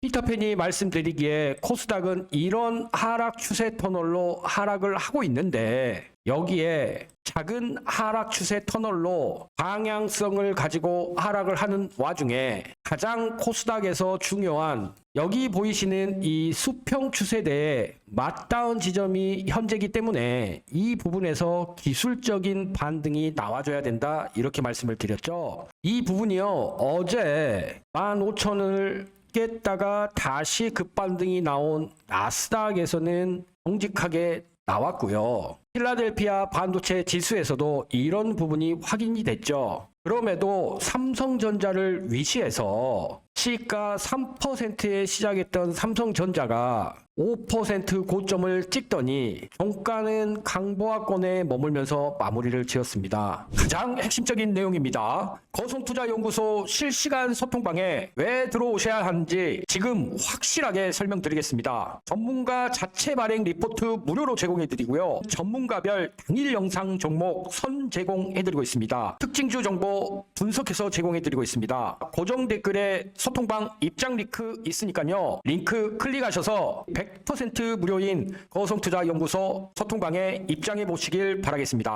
피터팬이 말씀드리기에 코스닥은 이런 하락 추세 터널로 하락을 하고 있는데 여기에 작은 하락 추세 터널로 방향성을 가지고 하락을 하는 와중에 가장 코스닥에서 중요한 여기 보이시는 이 수평 추세대에 맞닿은 지점이 현재이기 때문에 이 부분에서 기술적인 반등이 나와줘야 된다 이렇게 말씀을 드렸죠. 이 부분이요 어제 15,000을 깼다가 다시 급반등이 나온 나스닥에서는 정직하게 나왔고요. 필라델피아 반도체 지수에서도 이런 부분이 확인이 됐죠. 그럼에도 삼성전자를 위시해서 시가 3%에 시작했던 삼성전자가 5% 고점을 찍더니 종가는 강보합권에 머물면서 마무리를 지었습니다. 가장 핵심적인 내용입니다. 거성투자연구소 실시간 소통방에 왜 들어오셔야 하는지 지금 확실하게 설명드리겠습니다. 전문가 자체 발행 리포트 무료로 제공해드리고요. 전문가별 당일 영상 종목 선 제공해드리고 있습니다. 특징주 정보 분석해서 제공해드리고 있습니다. 고정 댓글에 소통 방 입장 링크 있으니까요. 링크 클릭하셔서 100% 무료인 거성투자연구소 소통방에 입장해 보시길 바라겠습니다.